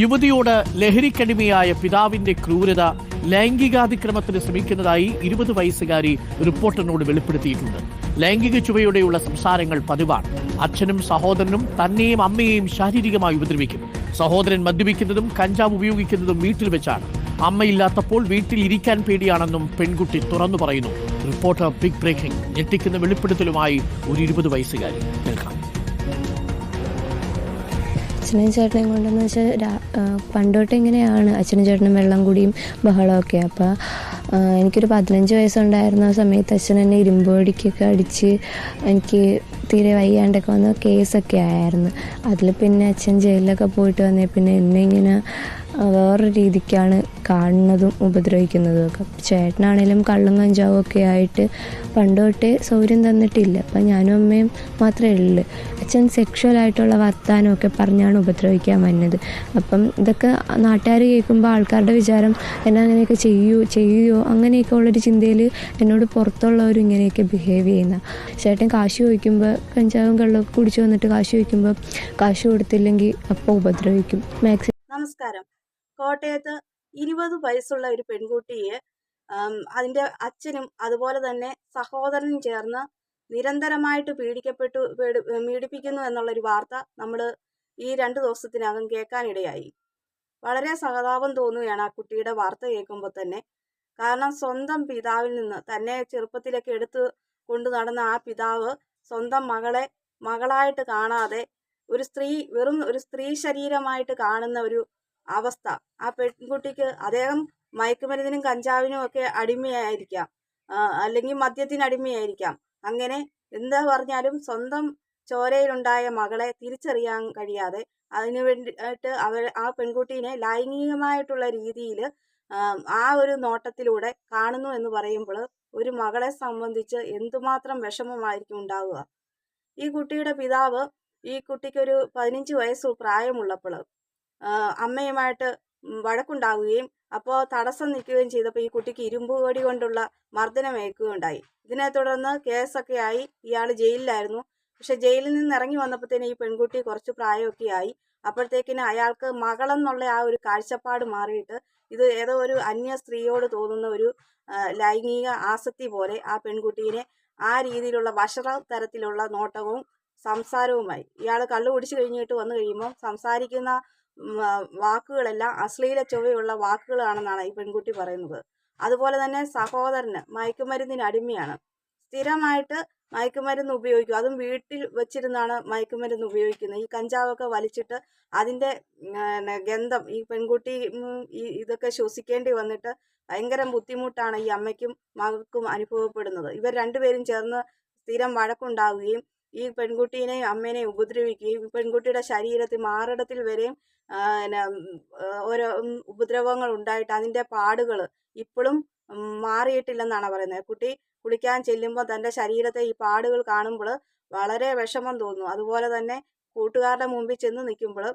യുവതിയോട് ലഹരിക്കടിമയായ പിതാവിന്റെ ക്രൂരത ലൈംഗികാതിക്രമത്തിന് ശ്രമിക്കുന്നതായി ഇരുപത് വയസ്സുകാരി റിപ്പോർട്ടറിനോട് വെളിപ്പെടുത്തിയിട്ടുണ്ട്. ലൈംഗിക ചുവയോടെയുള്ള സംസാരങ്ങൾ പതിവാണ്. അച്ഛനും സഹോദരനും തന്നെയും അമ്മയെയും ശാരീരികമായി ഉപദ്രവിക്കും. സഹോദരൻ മദ്യപിക്കുന്നതും കഞ്ചാവ് ഉപയോഗിക്കുന്നതും വീട്ടിൽ വെച്ചാണ്. അമ്മയില്ലാത്തപ്പോൾ വീട്ടിൽ ഇരിക്കാൻ പേടിയാണെന്നും പെൺകുട്ടി തുറന്നു പറയുന്നു. റിപ്പോർട്ടർ ബിഗ് ബ്രേക്കിംഗ് ഞെട്ടിക്കുന്ന വെളിപ്പെടുത്തലുമായി ഒരു ഇരുപത് വയസ്സുകാരി. കേൾക്കാം. അച്ഛനും ചേട്ടനെയും കൊണ്ടെന്ന് വെച്ചാൽ പണ്ടോട്ട് ഇങ്ങനെയാണ്. അച്ഛനും ചേട്ടനും വെള്ളം കൂടിയും ബഹളമൊക്കെ. അപ്പോൾ എനിക്കൊരു പതിനഞ്ച് വയസ്സുണ്ടായിരുന്ന സമയത്ത് അച്ഛൻ എന്നെ ഇരുമ്പോടിക്കൊക്കെ അടിച്ച് എനിക്ക് തീരെ വയ്യാണ്ടൊക്കെ വന്ന കേസൊക്കെ ആയിരുന്നു. അതിൽ പിന്നെ അച്ഛൻ ജയിലിലൊക്കെ പോയിട്ട് വന്നേ പിന്നെ എന്നെ ഇങ്ങനെ വേറൊരു രീതിക്കാണ് കാണുന്നതും ഉപദ്രവിക്കുന്നതും ഒക്കെ. ചേട്ടനാണേലും കള്ളും കഞ്ചാവും ഒക്കെ ആയിട്ട് പണ്ട് തൊട്ടേ സൗകര്യം തന്നിട്ടില്ല. അപ്പം ഞാനും അമ്മയും മാത്രമേ ഉള്ളൂ. അച്ഛൻ സെക്ഷൽ ആയിട്ടുള്ള വർത്താനമൊക്കെ പറഞ്ഞാണ് ഉപദ്രവിക്കാൻ വന്നത്. അപ്പം ഇതൊക്കെ നാട്ടുകാർ കേൾക്കുമ്പോൾ ആൾക്കാരുടെ വിചാരം എന്നെ അങ്ങനെയൊക്കെ ചെയ്യൂ ചെയ്യുമോ അങ്ങനെയൊക്കെ ഉള്ളൊരു ചിന്തയിൽ എന്നോട് പുറത്തുള്ളവരും ഇങ്ങനെയൊക്കെ ബിഹേവ് ചെയ്യുന്ന. ചേട്ടൻ കാശ് ചോദിക്കുമ്പോൾ കഞ്ചാവും കള്ളൊക്കെ കുടിച്ചു വന്നിട്ട് കാശ് ചോദിക്കുമ്പോൾ കാശ് കൊടുത്തില്ലെങ്കിൽ അപ്പോൾ ഉപദ്രവിക്കും. മാക്സിമം നമസ്കാരം. കോട്ടയത്ത് ഇരുപത് വയസ്സുള്ള ഒരു പെൺകുട്ടിയെ അതിന്റെ അച്ഛനും അതുപോലെ തന്നെ സഹോദരനും ചേർന്ന് നിരന്തരമായിട്ട് പീഡിക്കപ്പെട്ടു പീഡി- പീഡിപ്പിക്കുന്നു എന്നുള്ളൊരു വാർത്ത നമ്മൾ ഈ രണ്ട് ദിവസത്തിനകം കേൾക്കാനിടയായി. വളരെ സഹതാപം തോന്നുകയാണ് ആ കുട്ടിയുടെ വാർത്ത കേൾക്കുമ്പോൾ തന്നെ. കാരണം സ്വന്തം പിതാവിൽ നിന്ന് തന്നെ ചെറുപ്പത്തിലൊക്കെ എടുത്ത് കൊണ്ടു നടന്ന ആ പിതാവ് സ്വന്തം മകളെ മകളായിട്ട് കാണാതെ ഒരു സ്ത്രീ വെറും ഒരു സ്ത്രീ ശരീരമായിട്ട് കാണുന്ന ഒരു അവസ്ഥ. ആ പെൺകുട്ടിക്ക് അദ്ദേഹം മയക്കുമരുന്നിനും കഞ്ചാവിനും ഒക്കെ അടിമയായിരിക്കാം. അല്ലെങ്കിൽ മദ്യത്തിന് അടിമയായിരിക്കാം. അങ്ങനെ എന്താ പറഞ്ഞാലും സ്വന്തം ചോരയിലുണ്ടായ മകളെ തിരിച്ചറിയാൻ കഴിയാതെ അതിനു വേണ്ടിയിട്ട് അവർ ആ പെൺകുട്ടീനെ ലൈംഗികമായിട്ടുള്ള രീതിയിൽ ആ ഒരു നോട്ടത്തിലൂടെ കാണുന്നു എന്ന് പറയുമ്പോൾ ഒരു മകളെ സംബന്ധിച്ച് എന്തുമാത്രം വിഷമമായിരിക്കും ഉണ്ടാവുക? ഈ കുട്ടിയുടെ പിതാവ് ഈ കുട്ടിക്കൊരു പതിനഞ്ച് വയസ്സ് പ്രായമുള്ളപ്പോൾ അമ്മയുമായിട്ട് വഴക്കുണ്ടാവുകയും അപ്പോൾ തടസ്സം നിൽക്കുകയും ചെയ്തപ്പോൾ ഈ കുട്ടിക്ക് ഇരുമ്പ് കോടി കൊണ്ടുള്ള മർദ്ദനം ഏൽക്കുകയുണ്ടായി. ഇതിനെ തുടർന്ന് കേസൊക്കെ ആയി. ഇയാൾ ജയിലിലായിരുന്നു. പക്ഷെ ജയിലിൽ നിന്ന് ഇറങ്ങി വന്നപ്പോഴത്തേന് ഈ പെൺകുട്ടി കുറച്ച് പ്രായമൊക്കെ ആയി. അപ്പോഴത്തേക്കിന് അയാൾക്ക് മകളെന്നുള്ള ആ ഒരു കാഴ്ചപ്പാട് മാറിയിട്ട് ഇത് ഏതോ ഒരു അന്യ സ്ത്രീയോട് തോന്നുന്ന ഒരു ലൈംഗിക ആസക്തി പോലെ ആ പെൺകുട്ടീനെ ആ രീതിയിലുള്ള വഷള തരത്തിലുള്ള നോട്ടവും സംസാരവുമായി. ഇയാൾ കള്ളു കുടിച്ചു കഴിഞ്ഞിട്ട് വന്നു കഴിയുമ്പോൾ സംസാരിക്കുന്ന വാക്കുകളെല്ലാം അശ്ലീല ചൊവ്വയുള്ള വാക്കുകളാണെന്നാണ് ഈ പെൺകുട്ടി പറയുന്നത്. അതുപോലെ തന്നെ സഹോദരന് മയക്കുമരുന്നിന് അടിമയാണ്. സ്ഥിരമായിട്ട് മയക്കുമരുന്ന് ഉപയോഗിക്കും. അതും വീട്ടിൽ വെച്ചിരുന്നാണ് മയക്കുമരുന്ന് ഉപയോഗിക്കുന്നത്. ഈ കഞ്ചാവൊക്കെ വലിച്ചിട്ട് അതിന്റെ ഗന്ധം ഈ പെൺകുട്ടി ഈ ഇതൊക്കെ ശ്വസിക്കേണ്ടി വന്നിട്ട് ഭയങ്കര ബുദ്ധിമുട്ടാണ് ഈ അമ്മയ്ക്കും മകൾക്കും അനുഭവപ്പെടുന്നത്. ഇവർ രണ്ടുപേരും ചേർന്ന് സ്ഥിരം വഴക്കുണ്ടാവുകയും ഈ പെൺകുട്ടീനെയും അമ്മേനെയും ഉപദ്രവിക്കുകയും പെൺകുട്ടിയുടെ ശരീരത്തിൽ മാറിടത്തിൽ വരെയും പിന്നെ ഓരോ ഉപദ്രവങ്ങൾ ഉണ്ടായിട്ട് അതിന്റെ പാടുകൾ ഇപ്പോഴും മാറിയിട്ടില്ലെന്നാണ് പറയുന്നത്. കുട്ടി കുളിക്കാൻ ചെല്ലുമ്പോൾ തന്റെ ശരീരത്തെ ഈ പാടുകൾ കാണുമ്പോൾ വളരെ വിഷമം തോന്നുന്നു അതുപോലെ തന്നെ കൂട്ടുകാരുടെ മുമ്പിൽ ചെന്ന് നിൽക്കുമ്പോൾ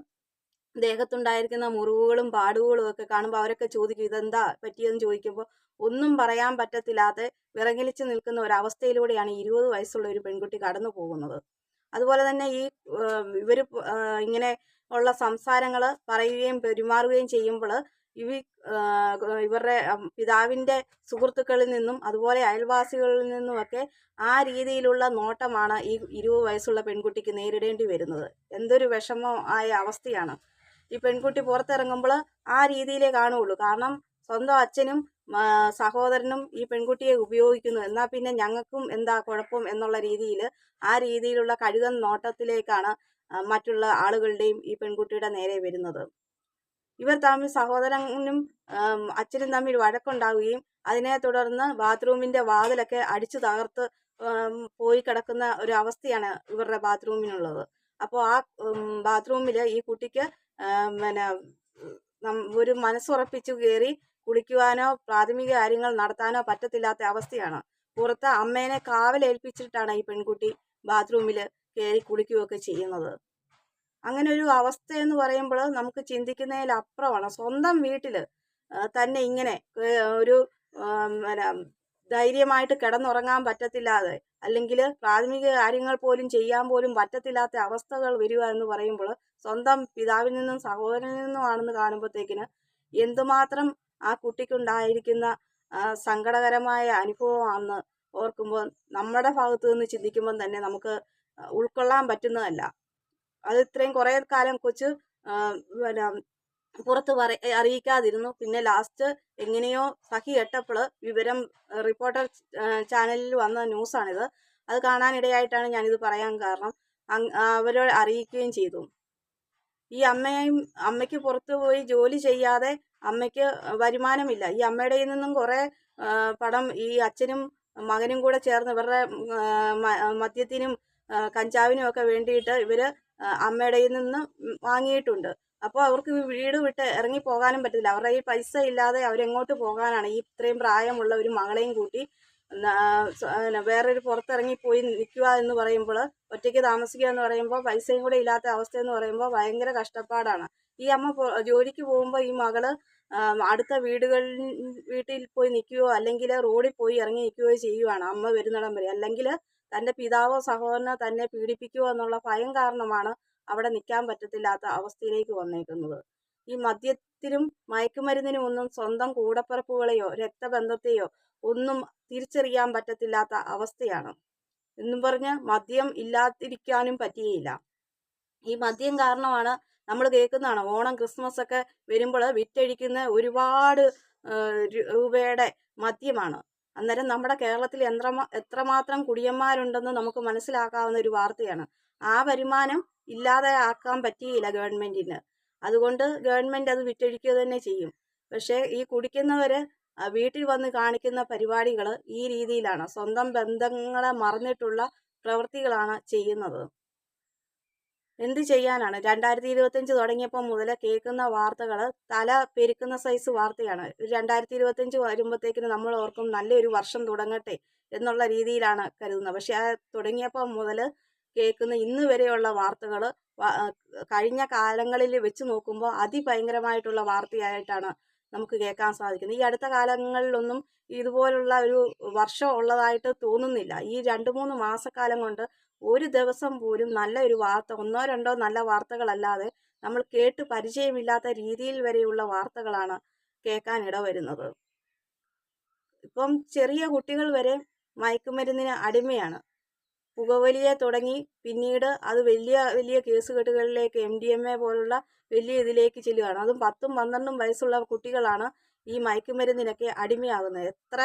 ദേഹത്തുണ്ടായിരിക്കുന്ന മുറിവുകളും പാടുകളും ഒക്കെ കാണുമ്പോൾ അവരൊക്കെ ചോദിക്കും ഇതെന്താ പറ്റിയെന്ന്? ചോദിക്കുമ്പോൾ ഒന്നും പറയാൻ പറ്റത്തില്ലാതെ വിറങ്ങലിച്ച് നിൽക്കുന്ന ഒരവസ്ഥയിലൂടെയാണ് ഇരുപത് വയസ്സുള്ള ഒരു പെൺകുട്ടി കടന്നു പോകുന്നത്. അതുപോലെ തന്നെ ഈ ഇവർ ഇങ്ങനെ ഉള്ള സംസാരങ്ങൾ പറയുകയും പെരുമാറുകയും ചെയ്യുമ്പോൾ ഇവ ഇവരുടെ പിതാവിന്റെ സുഹൃത്തുക്കളിൽ നിന്നും അതുപോലെ അയൽവാസികളിൽ നിന്നുമൊക്കെ ആ രീതിയിലുള്ള നോട്ടമാണ് ഈ ഇരുപത് വയസ്സുള്ള പെൺകുട്ടിക്ക് നേരിടേണ്ടി വരുന്നത്. എന്തൊരു വിഷമമായ അവസ്ഥയാണ്. ഈ പെൺകുട്ടി പുറത്തിറങ്ങുമ്പോൾ ആ രീതിയിലേ കാണുകയുള്ളൂ. കാരണം സ്വന്തം അച്ഛനും സഹോദരനും ഈ പെൺകുട്ടിയെ ഉപയോഗിക്കുന്നു. എന്നാൽ പിന്നെ ഞങ്ങൾക്കും എന്താ കുഴപ്പം എന്നുള്ള രീതിയിൽ ആ രീതിയിലുള്ള കഴുകൻ നോട്ടത്തിലേക്കാണ് മറ്റുള്ള ആളുകളുടെയും ഈ പെൺകുട്ടിയുടെ നേരെ വരുന്നത്. ഇവർ തമ്മിൽ സഹോദരനും അച്ഛനും തമ്മിൽ വഴക്കുണ്ടാവുകയും അതിനെ തുടർന്ന് ബാത്റൂമിന്റെ വാതിലൊക്കെ അടിച്ചു തകർത്ത് പോയി കിടക്കുന്ന ഒരു അവസ്ഥയാണ് ഇവരുടെ ബാത്റൂമിനുള്ളത്. അപ്പോൾ ആ ബാത്റൂമിൽ ഈ കുട്ടിക്ക് പിന്നെ ഒരു മനസ്സുറപ്പിച്ചു കയറി കുളിക്കുവാനോ പ്രാഥമിക കാര്യങ്ങൾ നടത്താനോ പറ്റത്തില്ലാത്ത അവസ്ഥയാണ്. പുറത്ത് അമ്മേനെ കാവലേൽപ്പിച്ചിട്ടാണ് ഈ പെൺകുട്ടി ബാത്റൂമിൽ കയറി കുളിക്കുകയൊക്കെ ചെയ്യുന്നത്. അങ്ങനെ ഒരു അവസ്ഥ എന്ന് പറയുമ്പോൾ നമുക്ക് ചിന്തിക്കുന്നതിലപ്പുറമാണ് സ്വന്തം വീട്ടിൽ തന്നെ ഇങ്ങനെ ഒരു പിന്നെ ധൈര്യമായിട്ട് കിടന്നുറങ്ങാൻ പറ്റത്തില്ലാതെ അല്ലെങ്കിൽ പ്രാഥമിക കാര്യങ്ങൾ പോലും ചെയ്യാൻ പോലും പറ്റത്തില്ലാത്ത അവസ്ഥകൾ വരിക എന്ന് പറയുമ്പോൾ സ്വന്തം പിതാവിൽ നിന്നും സഹോദരനിൽ നിന്നുമാണെന്ന് കാണുമ്പോഴത്തേക്കിന് എന്തുമാത്രം ആ കുട്ടിക്കുണ്ടായിരിക്കുന്ന സങ്കടകരമായ അനുഭവമാണെന്ന് ഓർക്കുമ്പോൾ നമ്മുടെ ഭാഗത്തു നിന്ന് ചിന്തിക്കുമ്പോൾ തന്നെ നമുക്ക് ഉൾക്കൊള്ളാൻ പറ്റുന്നതല്ല. അത് ഇത്രയും കുറേ കാലം കൊച്ച് പിന്നെ പുറത്ത് പറ അറിയിക്കാതിരുന്നു. പിന്നെ ലാസ്റ്റ് എങ്ങനെയോ സഹി കെട്ടപ്പോൾ വിവരം റിപ്പോർട്ടർ ചാനലിൽ വന്ന ന്യൂസാണിത്. അത് കാണാനിടയായിട്ടാണ് ഞാനിത് പറയാൻ കാരണം. അവരെ അറിയിക്കുകയും ചെയ്തു. ഈ അമ്മയും അമ്മയ്ക്ക് പുറത്തു പോയി ജോലി ചെയ്യാതെ അമ്മയ്ക്ക് വരുമാനമില്ല. ഈ അമ്മയുടെ നിന്നും കുറേ പടം ഈ അച്ഛനും മകനും കൂടെ ചേർന്ന് ഇവരുടെ മദ്യത്തിനും കഞ്ചാവിനും ഒക്കെ വേണ്ടിയിട്ട് ഇവർ അമ്മയുടെ കയ്യിൽ നിന്ന് വാങ്ങിയിട്ടുണ്ട്. അപ്പോൾ അവർക്ക് വീട് വിട്ട് ഇറങ്ങി പോകാനും പറ്റില്ല അവരുടെ കയ്യിൽ പൈസ ഇല്ലാതെ അവരെങ്ങോട്ട് പോകാനാണ് ഈ ഇത്രയും പ്രായമുള്ള ഒരു മകളെയും കൂട്ടി വേറൊരു പുറത്തിറങ്ങി പോയി നിൽക്കുക എന്ന് പറയുമ്പോൾ ഒറ്റയ്ക്ക് താമസിക്കുക എന്ന് പറയുമ്പോൾ പൈസയും കൂടെ ഇല്ലാത്ത അവസ്ഥ എന്ന് പറയുമ്പോൾ ഭയങ്കര കഷ്ടപ്പാടാണ്. ഈ അമ്മ ജോലിക്ക് പോകുമ്പോൾ ഈ മകൾ അടുത്ത വീടുകളിൽ വീട്ടിൽ പോയി നിൽക്കുകയോ അല്ലെങ്കിൽ റോഡിൽ പോയി ഇറങ്ങി നിൽക്കുകയോ ചെയ്യുവാണ്. അമ്മ വരുന്നിടം വരെ. അല്ലെങ്കിൽ തന്റെ പിതാവോ സഹോദരനോ തന്നെ പീഡിപ്പിക്കുമോ എന്നുള്ള ഭയം കാരണമാണ് അവിടെ നിൽക്കാൻ പറ്റത്തില്ലാത്ത അവസ്ഥയിലേക്ക് വന്നേക്കുന്നത്. ഈ മദ്യത്തിനും മയക്കുമരുന്നിനും ഒന്നും സ്വന്തം കൂടപ്പിറപ്പുകളെയോ രക്തബന്ധത്തെയോ ഒന്നും തിരിച്ചറിയാൻ പറ്റത്തില്ലാത്ത അവസ്ഥയാണ്. എന്നും പറഞ്ഞ് മദ്യം ഇല്ലാതിരിക്കാനും പറ്റിയില്ല ഈ മദ്യം കാരണമാണ് നമ്മൾ കേൾക്കുന്നതാണ്. ഓണം ക്രിസ്മസ് ഒക്കെ വരുമ്പോൾ വിറ്റഴിക്കുന്ന ഒരുപാട് രൂപയുടെ മദ്യമാണ്. അന്നേരം നമ്മുടെ കേരളത്തിൽ എത്ര എത്രമാത്രം കുടിയന്മാരുണ്ടെന്ന് നമുക്ക് മനസ്സിലാക്കാവുന്ന ഒരു വാർത്തയാണ്. ആ വരുമാനം ഇല്ലാതെ ആക്കാൻ പറ്റിയില്ല ഗവൺമെന്റിന്. അതുകൊണ്ട് ഗവൺമെന്റ് അത് വിറ്റഴിക്കുക തന്നെ ചെയ്യും. പക്ഷേ ഈ കുടിക്കുന്നവര് വീട്ടിൽ വന്ന് കാണിക്കുന്ന പരിപാടികൾ ഈ രീതിയിലാണ്. സ്വന്തം ബന്ധങ്ങളെ മറന്നിട്ടുള്ള പ്രവൃത്തികളാണ് ചെയ്യുന്നത്. എന്ത് ചെയ്യാനാണ്? രണ്ടായിരത്തി ഇരുപത്തഞ്ച് തുടങ്ങിയപ്പോൾ മുതൽ കേൾക്കുന്ന വാർത്തകൾ തല പെരുക്കുന്ന സൈസ് വാർത്തയാണ്. രണ്ടായിരത്തി ഇരുപത്തഞ്ച് വരുമ്പോഴത്തേക്കിന് നമ്മൾ ഓർക്കും നല്ലൊരു വർഷം തുടങ്ങട്ടെ എന്നുള്ള രീതിയിലാണ് കരുതുന്നത്. പക്ഷെ ആ തുടങ്ങിയപ്പോൾ മുതൽ കേൾക്കുന്ന ഇന്ന് വരെയുള്ള വാർത്തകൾ കഴിഞ്ഞ കാലങ്ങളിൽ വെച്ച് നോക്കുമ്പോൾ അതിഭയങ്കരമായിട്ടുള്ള വാർത്തയായിട്ടാണ് നമുക്ക് കേൾക്കാൻ സാധിക്കുന്നത്. ഈ അടുത്ത കാലങ്ങളിലൊന്നും ഇതുപോലുള്ള ഒരു വർഷം ഉള്ളതായിട്ട് തോന്നുന്നില്ല. ഈ രണ്ട് മൂന്ന് മാസക്കാലം കൊണ്ട് ഒരു ദിവസം പോലും നല്ല ഒരു വാർത്ത ഒന്നോ രണ്ടോ നല്ല വാർത്തകളല്ലാതെ നമ്മൾ കേട്ട് പരിചയമില്ലാത്ത രീതിയിൽ വരെയുള്ള വാർത്തകളാണ് കേൾക്കാൻ ഇടവരുന്നത്. ഇപ്പം ചെറിയ കുട്ടികൾ വരെ മയക്കുമരുന്നിന് അടിമയാണ്. പുകവലിയെ തുടങ്ങി പിന്നീട് അത് വലിയ വലിയ കേസുകെട്ടുകളിലേക്ക് എം ഡി എം എ പോലുള്ള വലിയ ഇതിലേക്ക് ചെല്ലുകയാണ്. അതും പത്തും പന്ത്രണ്ടും വയസ്സുള്ള കുട്ടികളാണ് ഈ മയക്കുമരുന്നിനൊക്കെ അടിമയാകുന്നത്. എത്ര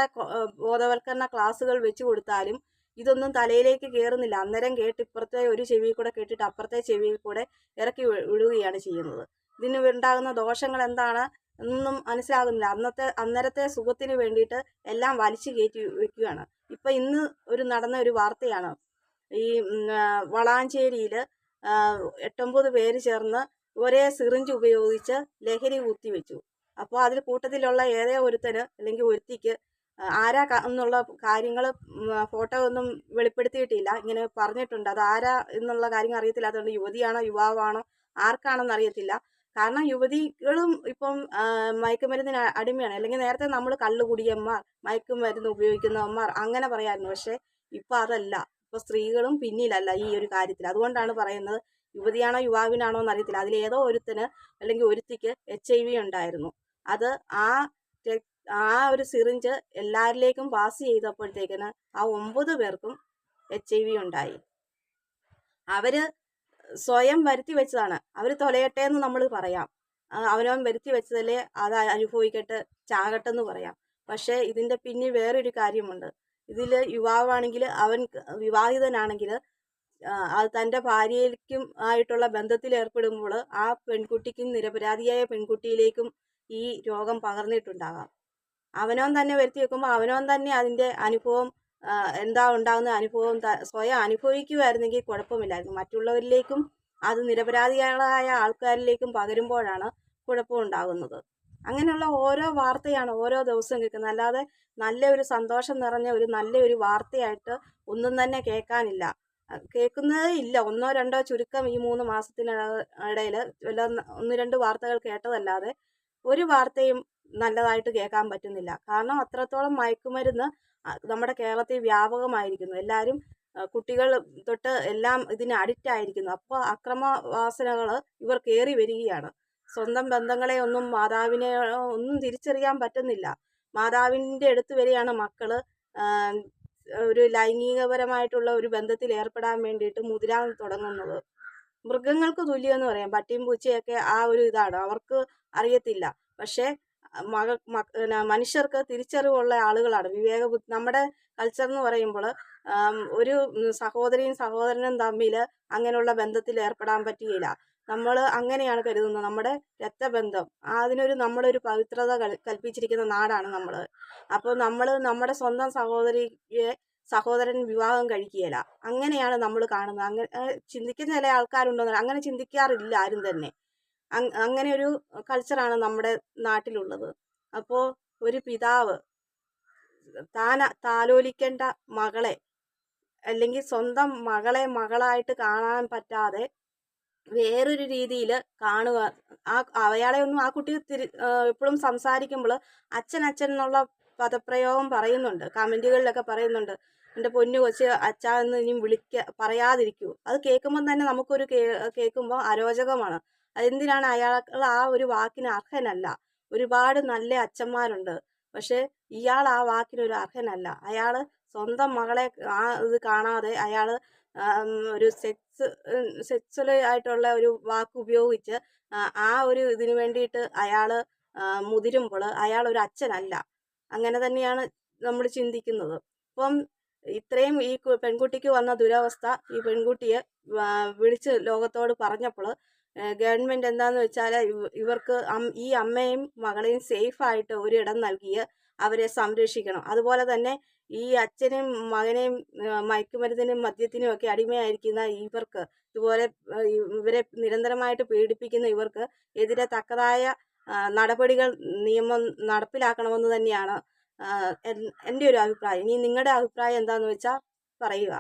ബോധവൽക്കരണ ക്ലാസ്സുകൾ വെച്ചു കൊടുത്താലും ഇതൊന്നും തലയിലേക്ക് കയറുന്നില്ല അന്നേരം കേട്ട് ഇപ്പുറത്തെ ഒരു ചെവിയിൽ കൂടെ കേട്ടിട്ട് അപ്പുറത്തെ ചെവിയിൽ കൂടെ ഇറക്കി വിടുകയാണ് ചെയ്യുന്നത്. ഇതിന് ഉണ്ടാകുന്ന ദോഷങ്ങൾ എന്താണ്? ഒന്നും മനസ്സിലാകുന്നില്ല. അന്നത്തെ അന്നേരത്തെ സുഖത്തിന് വേണ്ടിയിട്ട് എല്ലാം വലിച്ചു കയറ്റി വെക്കുകയാണ്. ഇപ്പം ഇന്ന് ഒരു നടന്ന ഒരു വാർത്തയാണ്. ഈ വളാഞ്ചേരിയിൽ എട്ടൊമ്പത് പേര് ചേർന്ന് ഒരേ സിറിഞ്ച് ഉപയോഗിച്ച് ലഹരി കുത്തിവെച്ചു അപ്പോൾ അതിൽ കൂട്ടത്തിലുള്ള ഏതേ ഒരുത്തന് അല്ലെങ്കിൽ ഒരുത്തിക്ക് ആരാ എന്നുള്ള കാര്യങ്ങൾ ഫോട്ടോ ഒന്നും വെളിപ്പെടുത്തിയിട്ടില്ല. ഇങ്ങനെ പറഞ്ഞിട്ടുണ്ട്. അത് ആരാ എന്നുള്ള കാര്യങ്ങൾ അറിയത്തില്ല അതുകൊണ്ട് യുവതിയാണോ യുവാവാണോ ആർക്കാണെന്ന് അറിയത്തില്ല. കാരണം യുവതികളും ഇപ്പം മയക്കുമരുന്നിന് അടിമയാണ്. അല്ലെങ്കിൽ നേരത്തെ നമ്മൾ കള്ളുകുടിയന്മാർ മയക്കുമരുന്ന് ഉപയോഗിക്കുന്നവന്മാർ അങ്ങനെ പറയായിരുന്നു. പക്ഷെ ഇപ്പം അതല്ല. ഇപ്പൊ സ്ത്രീകളും പിന്നിലല്ല ഈ ഒരു കാര്യത്തിൽ. അതുകൊണ്ടാണ് പറയുന്നത് യുവതിയാണോ യുവാവിനാണോ എന്ന് അറിയത്തില്ല അതിലേതോ ഒരുത്തിന് അല്ലെങ്കിൽ ഒരുത്തിക്ക് എച്ച് ഐ വി ഉണ്ടായിരുന്നു. അത് ആ ആ ഒരു സിറിഞ്ച് എല്ലാവരിലേക്കും പാസ് ചെയ്തപ്പോഴത്തേക്കിന് ആ ഒമ്പത് പേർക്കും എച്ച് ഐ വി ഉണ്ടായി. അവർ സ്വയം വരുത്തി വെച്ചതാണ്. അവർ തൊലയട്ടെ എന്ന് നമ്മൾ പറയാം. അവനവൻ വരുത്തി വെച്ചതല്ലേ അത് അനുഭവിക്കട്ടെ ചാകട്ടെ എന്ന് പറയാം. പക്ഷേ ഇതിന്റെ പിന്നിൽ വേറൊരു കാര്യമുണ്ട്. ഇതിൽ യുവാവാണെങ്കിൽ അവൻ വിവാഹിതനാണെങ്കിൽ അത് തന്റെ ഭാര്യയ്ക്കും ആയിട്ടുള്ള ബന്ധത്തിൽ ഏർപ്പെടുമ്പോൾ ആ പെൺകുട്ടിക്കും നിരപരാധിയായ പെൺകുട്ടിയിലേക്കും ഈ രോഗം പകർന്നിട്ടുണ്ടാകാം. അവനവൻ തന്നെ വരുത്തി വെക്കുമ്പോൾ അവനവൻ തന്നെ അതിന്റെ അനുഭവം എന്താ ഉണ്ടാകുന്ന അനുഭവം സ്വയം അനുഭവിക്കുമായിരുന്നെങ്കിൽ കുഴപ്പമില്ലായിരുന്നു. മറ്റുള്ളവരിലേക്കും അത് നിരപരാധികളായ ആൾക്കാരിലേക്കും പകരുമ്പോഴാണ് കുഴപ്പമുണ്ടാകുന്നത് അങ്ങനെയുള്ള ഓരോ വാർത്തയാണ് ഓരോ ദിവസവും കേൾക്കുന്നത്. അല്ലാതെ നല്ല ഒരു സന്തോഷം നിറഞ്ഞ ഒരു നല്ലൊരു വാർത്തയായിട്ട് ഒന്നും തന്നെ കേൾക്കാനില്ല. കേൾക്കുന്നതേ ഇല്ല. ഒന്നോ രണ്ടോ ചുരുക്കം ഈ മൂന്ന് മാസത്തിന് ഇടയിൽ വല്ല ഒന്ന് രണ്ട് വാർത്തകൾ കേട്ടതല്ലാതെ ഒരു വാർത്തയും നല്ലതായിട്ട് കേൾക്കാൻ പറ്റുന്നില്ല. കാരണം അത്രത്തോളം മയക്കുമരുന്ന് നമ്മുടെ കേരളത്തിൽ വ്യാപകമായിരിക്കുന്നു. എല്ലാവരും കുട്ടികൾ തൊട്ട് എല്ലാം ഇതിന് അഡിക്റ്റ് ആയിരിക്കുന്നു. അപ്പോൾ അക്രമവാസനകൾ ഇവർ കയറി വരികയാണ്. സ്വന്തം ബന്ധങ്ങളെ ഒന്നും മാതാവിനെ ഒന്നും തിരിച്ചറിയാൻ പറ്റുന്നില്ല. മാതാവിന്റെ അടുത്ത് വരെയാണ് മക്കൾ ഒരു ലൈംഗികപരമായിട്ടുള്ള ഒരു ബന്ധത്തിൽ ഏർപ്പെടാൻ വേണ്ടിയിട്ട് മുതിരാൻ തുടങ്ങുന്നത്. മൃഗങ്ങൾക്ക് തുല്യം എന്ന് പറയാം. പട്ടിയും പൂച്ചയൊക്കെ ആ ഒരു ഇതാണ്. അവർക്ക് അറിയത്തില്ല. പക്ഷേ മക മനുഷ്യർക്ക് തിരിച്ചറിവുള്ള ആളുകളാണ്. വിവേക നമ്മുടെ കൾച്ചർ എന്ന് പറയുമ്പോൾ ഒരു സഹോദരിയും സഹോദരനും തമ്മിൽ അങ്ങനെയുള്ള ബന്ധത്തിൽ ഏർപ്പെടാൻ പറ്റുകയില്ല. നമ്മൾ അങ്ങനെയാണ് കരുതുന്നത്. നമ്മുടെ രക്തബന്ധം അതിനൊരു നമ്മളൊരു പവിത്രത കൽ- കൽപ്പിച്ചിരിക്കുന്ന നാടാണ് നമ്മൾ അപ്പോൾ നമ്മൾ നമ്മുടെ സ്വന്തം സഹോദരിയെ സഹോദരൻ വിവാഹം കഴിക്കുകയില്ല. അങ്ങനെയാണ് നമ്മൾ കാണുന്നത്. അങ്ങനെ ചിന്തിക്കുന്ന ചില ആൾക്കാരുണ്ടോ അങ്ങനെ ചിന്തിക്കാറില്ല ആരും തന്നെ. അങ്ങനെ ഒരു കൾച്ചറാണ് നമ്മുടെ നാട്ടിലുള്ളത്. അപ്പോൾ ഒരു പിതാവ് താൻ താലോലിക്കേണ്ട മകളെ അല്ലെങ്കിൽ സ്വന്തം മകളെ മകളായിട്ട് കാണാൻ പറ്റാതെ വേറൊരു രീതിയിൽ കാണുക. ആ അയാളെ ഒന്നും ആ കുട്ടി തിരി എപ്പോഴും സംസാരിക്കുമ്പോൾ അച്ഛൻ അച്ഛൻ എന്നുള്ള പദപ്രയോഗം പറയുന്നുണ്ട്. കമന്റുകളിലൊക്കെ പറയുന്നുണ്ട്. എന്റെ പൊന്നു കൊച്ച് അച്ഛാ എന്ന് ഇനി വിളിക്ക പറയാതിരിക്കൂ. അത് കേൾക്കുമ്പം തന്നെ നമുക്കൊരു കേൾക്കുമ്പോൾ അരോചകമാണ്. അതെന്തിനാണ് അയാൾ ആ ഒരു വാക്കിന് അർഹനല്ല? ഒരുപാട് നല്ല അച്ഛന്മാരുണ്ട്. പക്ഷെ ഇയാൾ ആ വാക്കിനൊരു അർഹനല്ല. അയാൾ സ്വന്തം മകളെ ആ ഇത് കാണാതെ അയാൾ ഒരു സെക്സ് സെക്സ്വൽ ആയിട്ടുള്ള ഒരു വാക്ക് ഉപയോഗിച്ച് ആ, ഒരു ഇതിനു വേണ്ടിയിട്ട് അയാൾ മുതിരുമ്പോൾ അയാൾ ഒരു അച്ഛനല്ല. അങ്ങനെ തന്നെയാണ് നമ്മൾ ചിന്തിക്കുന്നത്. അപ്പം ഇത്രയും ഈ പെൺകുട്ടിക്ക് വന്ന ദുരവസ്ഥ ഈ പെൺകുട്ടിയെ വിളിച്ച് ലോകത്തോട് പറഞ്ഞപ്പോൾ ഗവൺമെന്റ് എന്താന്ന് വെച്ചാൽ ഇവർക്ക് ഈ അമ്മയും മകളെയും സേഫായിട്ട് ഒരു ഇടം നൽകി അവരെ സംരക്ഷിക്കണം. അതുപോലെ തന്നെ ഈ അച്ഛനും മകനെയും മയക്കുമരുന്നിനും മദ്യത്തിനും ഒക്കെ അടിമയായിരിക്കുന്ന ഇവർക്ക് ഇതുപോലെ ഇവരെ നിരന്തരമായിട്ട് പീഡിപ്പിക്കുന്ന ഇവർക്ക് എതിരെ തക്കതായ നടപടികൾ നിയമം നടപ്പിലാക്കണമെന്ന് തന്നെയാണ് എന്റെ ഒരു അഭിപ്രായം. ഇനി നിങ്ങളുടെ അഭിപ്രായം എന്താണെന്ന് വെച്ചാൽ പറയുക.